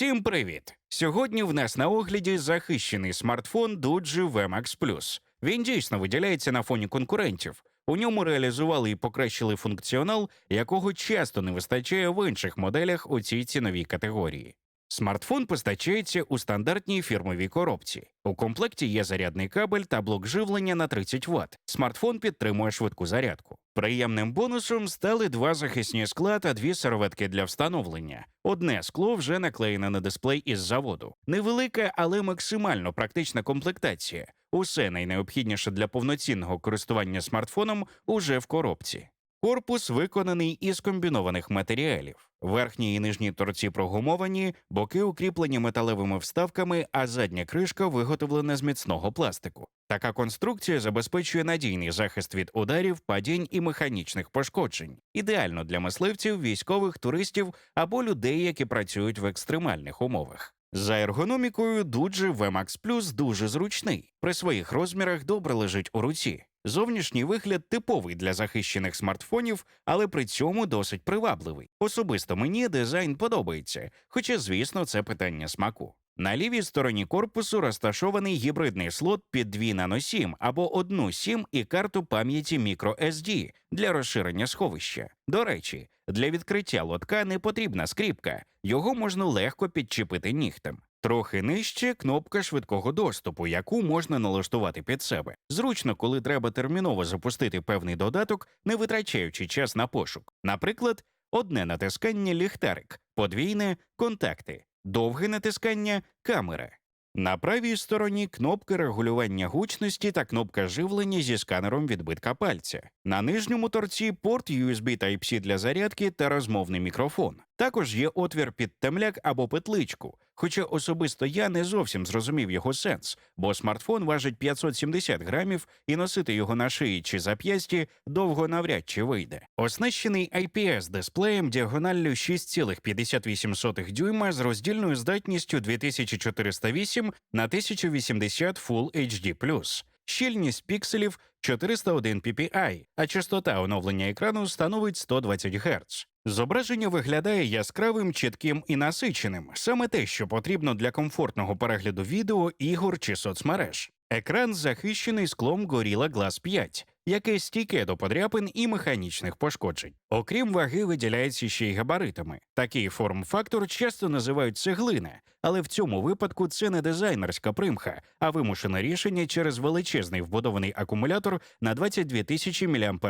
Всім привіт! Сьогодні в нас на огляді захищений смартфон Dodge VMAX Plus. Він дійсно виділяється на фоні конкурентів. У ньому реалізували і покращили функціонал, якого часто не вистачає в інших моделях у цій ціновій категорії. Смартфон постачається у стандартній фірмовій коробці. У комплекті є зарядний кабель та блок живлення на 30 Вт. Смартфон підтримує швидку зарядку. Приємним бонусом стали два захисні скла та дві серветки для встановлення. Одне скло вже наклеєне на дисплей із заводу. Невелика, але максимально практична комплектація. Усе найнеобхідніше для повноцінного користування смартфоном уже в коробці. Корпус виконаний із комбінованих матеріалів. Верхні і нижні торці прогумовані, боки укріплені металевими вставками, а задня кришка виготовлена з міцного пластику. Така конструкція забезпечує надійний захист від ударів, падінь і механічних пошкоджень, ідеально для мисливців, військових, туристів або людей, які працюють в екстремальних умовах. За ергономікою Дуджи VMAX Plus дуже зручний. При своїх розмірах добре лежить у руці. Зовнішній вигляд типовий для захищених смартфонів, але при цьому досить привабливий. Особисто мені дизайн подобається, хоча, звісно, це питання смаку. На лівій стороні корпусу розташований гібридний слот під 2 Nano 7 або одну SIM і карту пам'яті microSD для розширення сховища. До речі, для відкриття лотка не потрібна скріпка, його можна легко підчепити нігтем. Трохи нижче кнопка швидкого доступу, яку можна налаштувати під себе. Зручно, коли треба терміново запустити певний додаток, не витрачаючи час на пошук. Наприклад, одне натискання ліхтарик, подвійне контакти, довге натискання камера. На правій стороні кнопки регулювання гучності та кнопка живлення зі сканером відбитка пальця. На нижньому торці порт USB Type-C для зарядки та розмовний мікрофон. Також є отвір під темляк або петличку. Хоча особисто я не зовсім зрозумів його сенс, бо смартфон важить 570 грамів, і носити його на шиї чи зап'ясті довго навряд чи вийде. Оснащений IPS дисплеєм діагоналлю 6,58 дюйма з роздільною здатністю 2408 на 1080 Full HD+. Щільність пікселів 401 ppi, а частота оновлення екрану становить 120 Гц. Зображення виглядає яскравим, чітким і насиченим, саме те, що потрібно для комфортного перегляду відео, ігор чи соцмереж. Екран захищений склом Gorilla Glass 5, яке стійке до подряпин і механічних пошкоджень. Окрім ваги, виділяється ще й габаритами. Такий форм-фактор часто називають цеглина, але в цьому випадку це не дизайнерська примха, а вимушене рішення через величезний вбудований акумулятор на 22 тисячі мАч.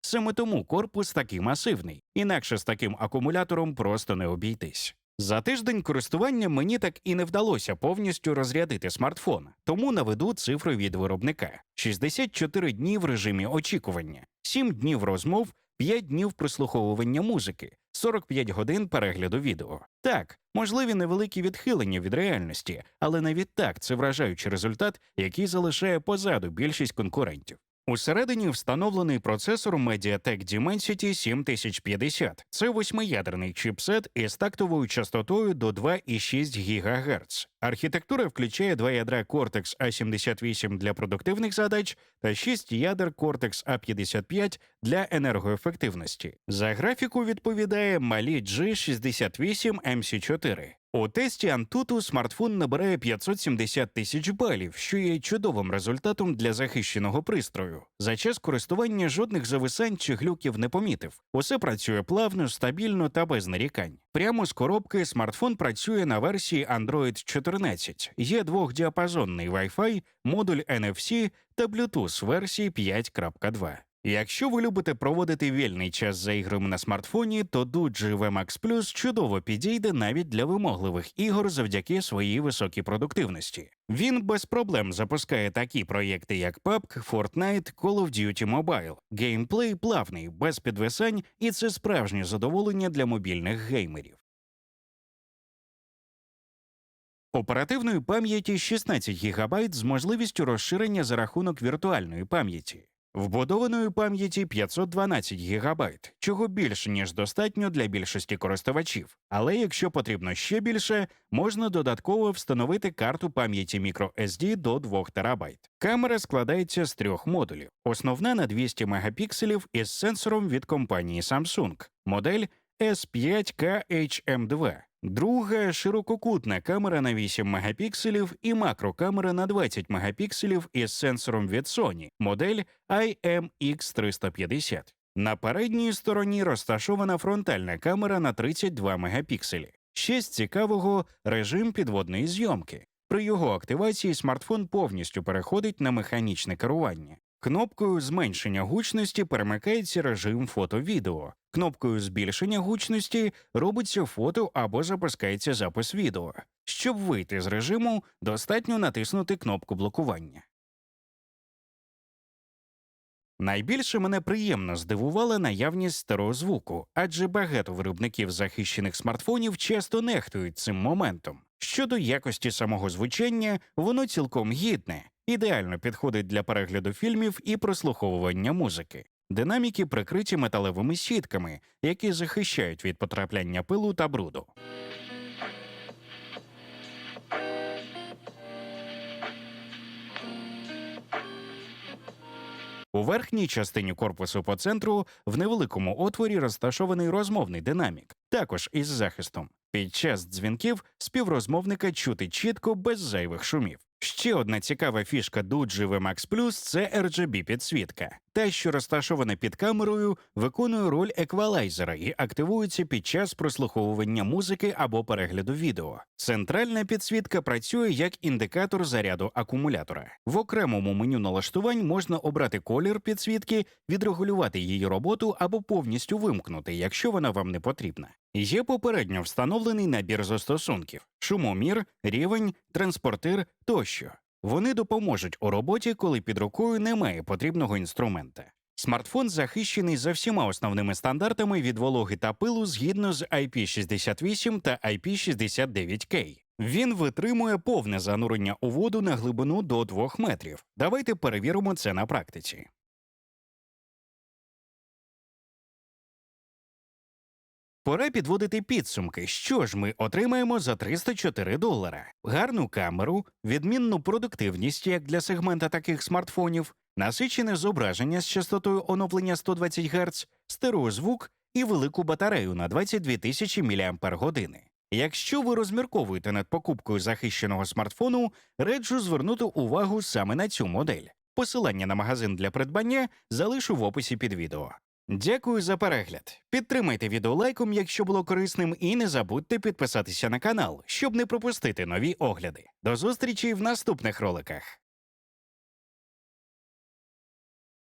Саме тому корпус такий масивний, інакше з таким акумулятором просто не обійтись. За тиждень користування мені так і не вдалося повністю розрядити смартфон, тому наведу цифри від виробника: 64 дні в режимі очікування, 7 днів розмов, 5 днів прослуховування музики, 45 годин перегляду відео. Так, можливі невеликі відхилення від реальності, але навіть так це вражаючий результат, який залишає позаду більшість конкурентів. Усередині встановлений процесор MediaTek Dimensity 7050. Це восьмиядерний чіпсет із тактовою частотою до 2,6 ГГц. Архітектура включає два ядра Cortex A78 для продуктивних задач та 6 ядер Cortex A55 для енергоефективності. За графіку відповідає Mali G68 MC4. У тесті Antutu смартфон набирає 570 тисяч балів, що є чудовим результатом для захищеного пристрою. За час користування жодних зависань чи глюків не помітив. Усе працює плавно, стабільно та без нарікань. Прямо з коробки смартфон працює на версії Android 14. Є двохдіапазонний Wi-Fi, модуль NFC та Bluetooth версії 5.2. Якщо ви любите проводити вільний час за іграми на смартфоні, то Doji VMAX Plus чудово підійде навіть для вимогливих ігор завдяки своїй високій продуктивності. Він без проблем запускає такі проєкти, як PUBG, Fortnite, Call of Duty Mobile. Геймплей плавний, без підвисань, і це справжнє задоволення для мобільних геймерів. Оперативної пам'яті 16 ГБ з можливістю розширення за рахунок віртуальної пам'яті. Вбудованої пам'яті 512 ГБ, чого більше ніж достатньо для більшості користувачів. Але якщо потрібно ще більше, можна додатково встановити карту пам'яті microSD до 2 ТБ. Камера складається з трьох модулів: основна на 200 мегапікселів із сенсором від компанії Samsung, модель S5KHM2 Друга ширококутна камера на 8 мегапікселів і макрокамера на 20 мегапікселів із сенсором від Sony, модель IMX350. На передній стороні розташована фронтальна камера на 32 мегапікселі. Ще з цікавого режим підводної зйомки. При його активації смартфон повністю переходить на механічне керування. Кнопкою зменшення гучності перемикається режим фото-відео. Кнопкою збільшення гучності робиться фото або запускається запис відео. Щоб вийти з режиму, достатньо натиснути кнопку блокування. Найбільше мене приємно здивувала наявність старого звуку, адже багато виробників захищених смартфонів часто нехтують цим моментом. Щодо якості самого звучання, воно цілком гідне, ідеально підходить для перегляду фільмів і прослуховування музики. Динаміки прикриті металевими сітками, які захищають від потрапляння пилу та бруду. У верхній частині корпусу по центру в невеликому отворі розташований розмовний динамік, також із захистом. Під час дзвінків співрозмовника чути чітко без зайвих шумів. Ще одна цікава фішка Duji VMAX Plus – це RGB підсвітка. Та, що розташована під камерою, виконує роль еквалайзера і активується під час прослуховування музики або перегляду відео. Центральна підсвітка працює як індикатор заряду акумулятора. В окремому меню налаштувань можна обрати колір підсвітки, відрегулювати її роботу або повністю вимкнути, якщо вона вам не потрібна. Є попередньо встановлений набір застосунків: шумомір, рівень, транспортир тощо. Вони допоможуть у роботі, коли під рукою немає потрібного інструмента. Смартфон захищений за всіма основними стандартами від вологи та пилу згідно з IP68 та IP69K. Він витримує повне занурення у воду на глибину до 2 метрів. Давайте перевіримо це на практиці. Пора підводити підсумки. Що ж ми отримаємо за 304 долара? Гарну камеру, відмінну продуктивність як для сегмента таких смартфонів, насичене зображення з частотою оновлення 120 Гц, стереозвук і велику батарею на 22 тисячі мАч. Якщо ви розмірковуєте над покупкою захищеного смартфону, раджу звернути увагу саме на цю модель. Посилання на магазин для придбання залишу в описі під відео. Дякую за перегляд. Підтримайте відео лайком, якщо було корисним, і не забудьте підписатися на канал, щоб не пропустити нові огляди. До зустрічі в наступних роликах.